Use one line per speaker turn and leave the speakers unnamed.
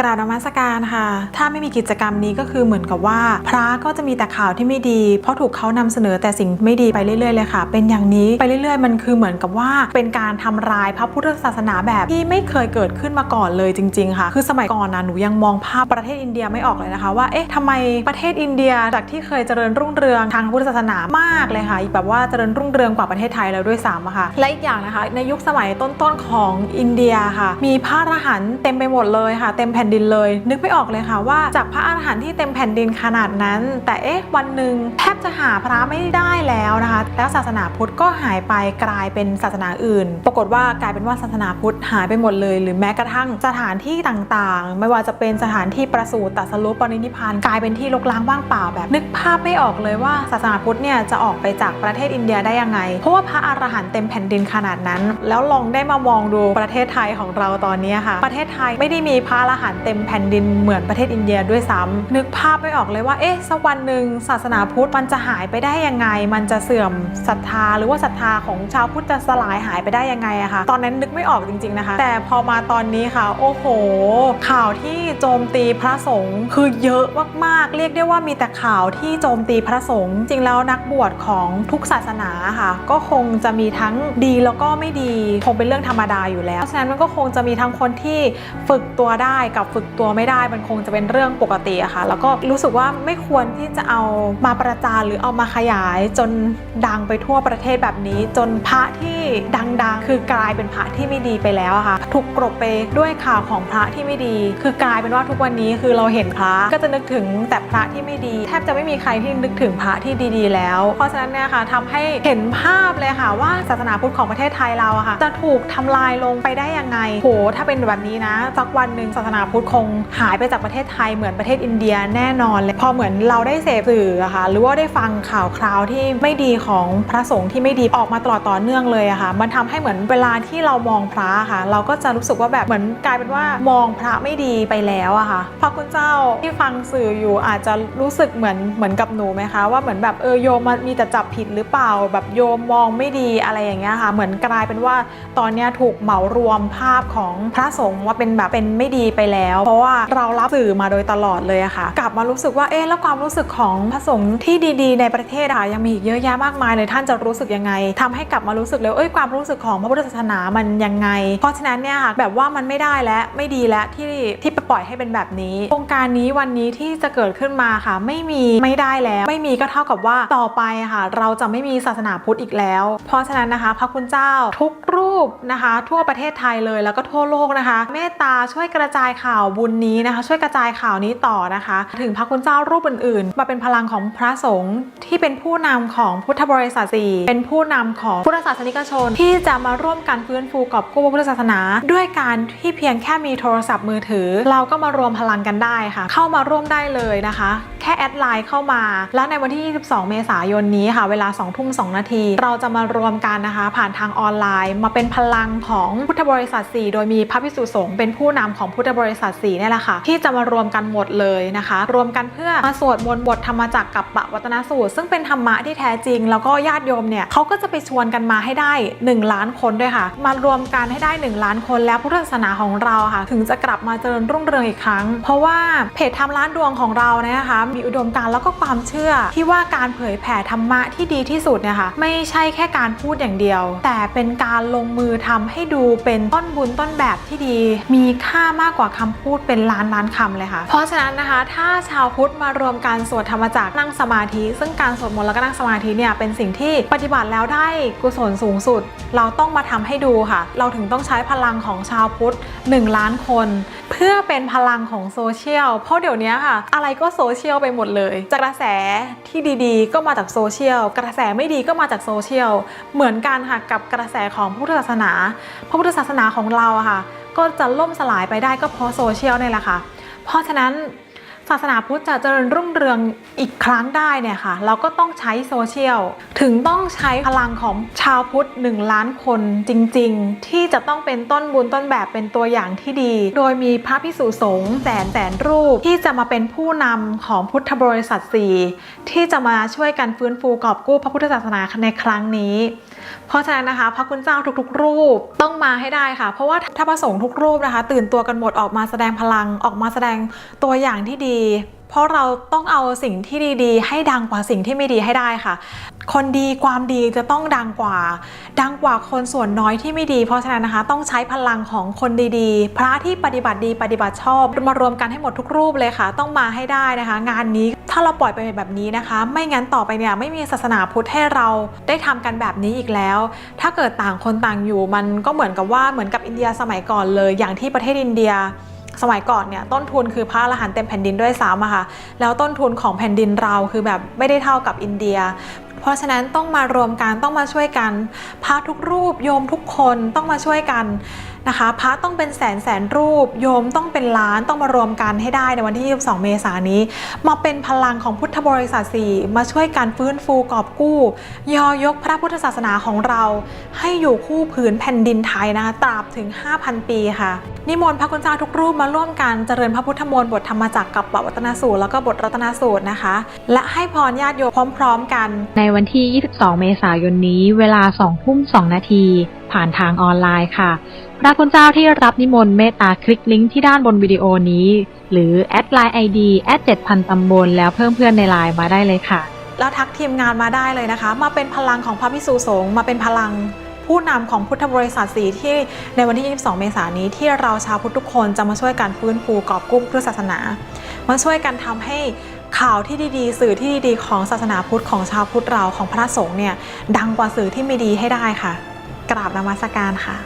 กราบนมัสการค่ะ ถ้าไม่มีกิจกรรมนี้ก็คือเหมือนกับว่า พระก็จะมีแต่ข่าวที่ไม่ดี เพราะถูกเขานำเสนอแต่สิ่งไม่ดีไปเรื่อยๆเลยค่ะ เป็นอย่างนี้ไปเรื่อยๆ มันคือเหมือนกับว่าเป็นการทำลายพระพุทธศาสนาแบบที่ไม่เคยเกิดขึ้นมาก่อนเลยจริง ๆ ค่ะ คือสมัยก่อนนะหนูยังมองภาพประเทศอินเดียไม่ออกเลยนะคะ ว่า เอ๊ะทำไมประเทศอินเดียจากที่เคยเจริญรุ่งเรืองทางพุทธศาสนามากเลยค่ะ แบบว่าเจริญรุ่งเรืองกว่าประเทศไทยแล้วด้วยซ้ำอะค่ะ และอีกอย่างนะคะ ในยุคสมัยต้นๆของอินเดียค่ะ มีพระอรหันต์เต็มไปหมดเลยค่ะ เต็มแผ่นดินเลย นึกไม่ออกเลยค่ะว่าจากพระอรหันต์ที่เต็มแผ่นดินขนาดนั้น แต่เอ๊ะวันหนึ่งแทบจะหาพระไม่ได้แล้วนะคะ แล้วศาสนาพุทธก็หายไปกลายเป็นศาสนาอื่น ปรากฏว่ากลายเป็นว่าศาสนาพุทธหายไปหมดเลย หรือแม้กระทั่งสถานที่ต่างๆ ไม่ว่าจะเป็นสถานที่ประสูติตัสรู้ปรินิพานกลายเป็นที่รกร้างว่างเปล่าแบบ นึกภาพไม่ออกเลยว่าศาสนาพุทธเนี่ยจะออกไปจากประเทศอินเดียได้ยังไง เพราะว่าพระอรหันต์เต็มแผ่นดินขนาดนั้น แล้วลองได้มามองดูประเทศไทยของเราตอนนี้ค่ะ ประเทศไทยไม่ได้มีพระอรหันต์เต็มแผ่นดินเหมือนประเทศอินเดียด้วยซ้ำนึกภาพไม่ออกเลยว่าเอ๊ะสักวันหนึ่งศาสนาพุทธมันจะหายไปได้ยังไง มันจะเสื่อมศรัทธา หรือว่าศรัทธาของชาวพุทธจะสลายหายไปได้ยังไงอะค่ะตอนนั้นนึกไม่ออกจริงๆนะคะ แต่พอมาตอนนี้ค่ะ โอ้โห ข่าวที่โจมตีพระสงฆ์คือเยอะมากๆ เรียกได้ว่ามีแต่ข่าวที่โจมตีพระสงฆ์จริงแล้วนักบวชของทุกศาสนาค่ะ ก็คงจะมีทั้งดีแล้วก็ไม่ดีคงเป็นเรื่องธรรมดาอยู่แล้วเพราะฉะนั้นมันก็คงจะมีทั้งคนที่ฝึกตัวได้กับฝึกตัวไม่ได้มันคงจะเป็นเรื่องปกติอะค่ะ แล้วก็รู้สึกว่าไม่ควรที่จะเอามาประจานหรือเอามาขยาย จนดังไปทั่วประเทศแบบนี้ จนพระที่ดังๆ คือกลายเป็นพระที่ไม่ดีไปแล้วะค่ะ ถูกกลบไปด้วยข่าวของพระที่ไม่ดี คือกลายเป็นว่าทุกวันนี้คือเราเห็นพระก็จะนึกถึงแต่พระที่ไม่ดี แทบจะไม่มีใครที่นึกถึงพระที่ดีๆ แล้ว เพราะฉะนั้นเนี่ยค่ะทำให้เห็นภาพเลยค่ะว่าศาสนาพุทธของประเทศไทยเราอะค่ะ จะถูกทำลายลงไปได้ยังไงโหถ้าเป็นแบบนี้นะสักวันหนึ่งศาสนาพุทธคงหายไปจากประเทศไทยเหมือนประเทศอินเดียแน่นอนเลยพอเหมือนเราได้เสพสื่ออะค่ะหรือว่าได้ฟังข่าวคราวที่ไม่ดีของพระสงฆ์ที่ไม่ดีออกมาตลอดต่อเนื่องเลยอะค่ะมันทำให้เหมือนเวลาที่เรามองพระค่ะ เราก็จะรู้สึกว่าแบบเหมือนกลายเป็นว่ามองพระไม่ดีไปแล้วอะค่ะพระคุณเจ้าที่ฟังสื่ออยู่อาจจะรู้สึกเหมือนเหมือนกับหนูไหมคะ ว่าเหมือนแบบเออโยมมันมีแต่จับผิดหรือเปล่า แบบโยมมองไม่ดีอะไรอย่างเงี้ยค่ะ เหมือนกลายเป็นว่าตอนเนี้ยถูกเหมารวมภาพของพระสงฆ์ว่าเป็นแบบเป็นไม่ดีไปแล้วเพราะว่าเรารับสื่อมาโดยตลอดเลยอะค่ะ กลับมารู้สึกว่าเอ๊ะแล้วความรู้สึกของพระสงฆ์ที่ดีๆ ในประเทศอะยังมีอีกเยอะแยะมากมายเลยท่านจะรู้สึกยังไงทำให้กลับมารู้สึกเลยเอ้ยความรู้สึกของพระพุทธศาสนามันยังไง เพราะฉะนั้นเนี่ยค่ะแบบว่ามันไม่ได้และไม่ดีและที่ที่ไปปล่อยให้เป็นแบบนี้โครงการนี้วันนี้ที่จะเกิดขึ้นมาค่ะ ไม่มีไม่ได้แล้ว ไม่มีก็เท่ากับว่าต่อไปค่ะ เราจะไม่มีศาสนาพุทธอีกแล้ว เพราะฉะนั้นนะคะ พระคุณเจ้าทุกรูปนะคะ ทั่วประเทศไทยเลยแล้วก็ทั่วโลกนะคะ เมตตาช่วยกระจายข่าวาวบุญนี้นะคะ ช่วยกระจายข่าวนี้ต่อนะคะ ถึงพระคุณเจ้ารูปอื่น ๆ มาเป็นพลังของพระสงฆ์ที่เป็นผู้นำของพุทธบริษัทสี่เป็นผู้นำของพุทธศาสนิกชน ที่จะมาร่วมกันฟื้นฟูกอบกู้พระพุทธศาสนา ด้วยการที่เพียงแค่มีโทรศัพท์มือถือ เราก็มารวมพลังกันได้ค่ะ เข้ามาร่วมได้เลยนะคะ แค่แอดไลน์เข้ามา แล้วในวันที่ 22 เมษายนนี้ค่ะ เวลา2ทุ่ม2นาที เราจะมารวมกันนะคะ ผ่านทางออนไลน์ มาเป็นพลังของพุทธบริษัท4โดยมีพระภิกษุสงฆ์เป็นผู้นำของพุทธบริษัท4เนี่ยแหละค่ะ ที่จะมารวมกันหมดเลยนะคะ รวมกันเพื่อมาสวดมนต์บทธรรมจักรกับปวัตนสูตร ซึ่งเป็นธรรมะที่แท้จริง แล้วก็ญาติโยมเนี่ยเขาก็จะไปชวนกันมาให้ได้ 1 ล้านคนด้วยค่ะ มารวมกันให้ได้ 1 ล้านคนแล้วพุทธศาสนาของเราค่ะ ถึงจะกลับมาเจริญรุ่งเรืองอีกครั้ง เพราะว่าเพจทำร้านดวงของเราเนี่ยนะคะ มีอุดมการณ์แล้วก็ความเชื่อ ที่ว่าการเผยแผ่ธรรมะที่ดีที่สุดเนี่ยค่ะไม่ใช่แค่การพูดอย่างเดียว แต่เป็นการลงมือทำให้ดูเป็นต้นบุญต้นแบบที่ดี มีค่ามากกว่าคำพูดเป็นล้านล้านคำเลยค่ะ เพราะฉะนั้นนะคะถ้าชาวพุทธมารวมกันสวดธรรมจักรนั่งสมาธิ ซึ่งการสวดมนต์แล้วก็นั่งสมาธิเนี่ยเป็นสิ่งที่ปฏิบัติแล้วได้กุศลสูงสุด เราต้องมาทำให้ดูค่ะ เราถึงต้องใช้พลังของชาวพุทธ 1 ล้านคน เพื่อเป็นพลังของโซเชียลเพราะเดี๋ยวนี้ค่ะ อะไรก็โซเชียลไปหมดเลยจากกระแสที่ดีๆ ก็มาจากโซเชียลกระแสไม่ดีก็มาจากโซเชียลเหมือนกันค่ะกับกระแสของพุทธศาสนาพระพุทธศาสนาของเราค่ะ ก็จะล่มสลายไปได้ก็เพราะโซเชียลนี่แหละค่ะ เพราะฉะนั้นศาสนาพุทธจะเจริญรุ่งเรืองอีกครั้งได้เนี่ยค่ะ เราก็ต้องใช้โซเชียล ถึงต้องใช้พลังของชาวพุทธ 1 ล้านคนจริง ๆ ที่จะต้องเป็นต้นบุญต้นแบบเป็นตัวอย่างที่ดี โดยมีพระพิสุสงฆ์แสนแสนรูป ที่จะมาเป็นผู้นำของพุทธบริษัทสี่ที่จะมาช่วยกันฟื้นฟูกอบกู้พระพุทธศาสนาในครั้งนี้ เพราะฉะนั้นนะคะ พระคุณเจ้าทุกๆ รูปต้องมาให้ได้ค่ะ เพราะว่าถ้าพระสงฆ์ทุกรูปนะคะ ตื่นตัวกันหมดออกมาแสดงพลังออกมาแสดงตัวอย่างที่ดี เพราะเราต้องเอาสิ่งที่ดีๆ ให้ดังกว่าสิ่งที่ไม่ดีให้ได้ค่ะ คนดีความดีจะต้องดังกว่า ดังกว่าคนส่วนน้อยที่ไม่ดี เพราะฉะนั้นนะคะ ต้องใช้พลังของคนดีๆ พระที่ปฏิบัติดีปฏิบัติชอบ มารวมกันให้หมดทุกรูปเลยค่ะ ต้องมาให้ได้นะคะ งานนี้ถ้าเราปล่อยไปแบบนี้นะคะ ไม่งั้นต่อไปเนี่ยไม่มีศาสนาพุทธให้เราได้ทำกันแบบนี้อีกแล้ว ถ้าเกิดต่างคนต่างอยู่มันก็เหมือนกับว่าเหมือนกับอินเดียสมัยก่อนเลย อย่างที่ประเทศอินเดียสมัยก่อนเนี่ยต้นทุนคือพระอรหันต์เต็มแผ่นดินด้วยซ้ำอะค่ะแล้วต้นทุนของแผ่นดินเราคือแบบไม่ได้เท่ากับอินเดีย เพราะฉะนั้นต้องมารวมกันต้องมาช่วยกันพระทุกรูปโยมทุกคนต้องมาช่วยกัน นะคะพระต้องเป็นแสนแสนรูป โยมต้องเป็นล้านต้องมารวมกันให้ได้ในวันที่ 22 เมษายนนี้ มาเป็นพลังของพุทธบริษัทสี่มาช่วยกันฟื้นฟูกอบกู้ ยอยกพระพุทธศาสนาของเรา ให้อยู่คู่ผืนแผ่นดินไทยนะคะตราบถึง 5,000 ปีค่ะ นิมนต์พระคุณเจ้าทุกรูปมาร่วมกันเจริญพระพุทธมนต์บทธรรมจักรกับปวัตนสูตรแล้วก็บทรัตนสูตรนะคะ และให้พรญาติโยมพร้อม ๆ กัน
ในวันที่ 22 เมษายนนี้ เวลา2ทุ่ม2นาทีผ่านทางออนไลน์ค่ะ พระคุณเจ้าที่รับนิมนต์เมตตาคลิกลิงก์ที่ด้านบนวิดีโอนี้ หรือแอดไลน์ ID แอด7,000ตำบลแล้วเพิ่มเพื่อนในไลน์มาได้เลยค่ะ
แล้วทักทีมงานมาได้เลยนะคะ มาเป็นพลังของพระพิสุสงฆ์มาเป็นพลังผู้นำของพุทธบริษัทสีที่ในวันที่ 22 เมษายนนี้ที่เราชาวพุทธทุกคนจะมาช่วยกันฟื้นฟูกอบกู้พุทธศาสนา มาช่วยกันทำให้ข่าวที่ดีๆ สื่อที่ดีๆ ของศาสนาพุทธของชาวพุทธเราของพระสงฆ์เนี่ยดังกว่าสื่อที่ไม่ดีให้ได้ค่ะ กราบนมัสการค่ะ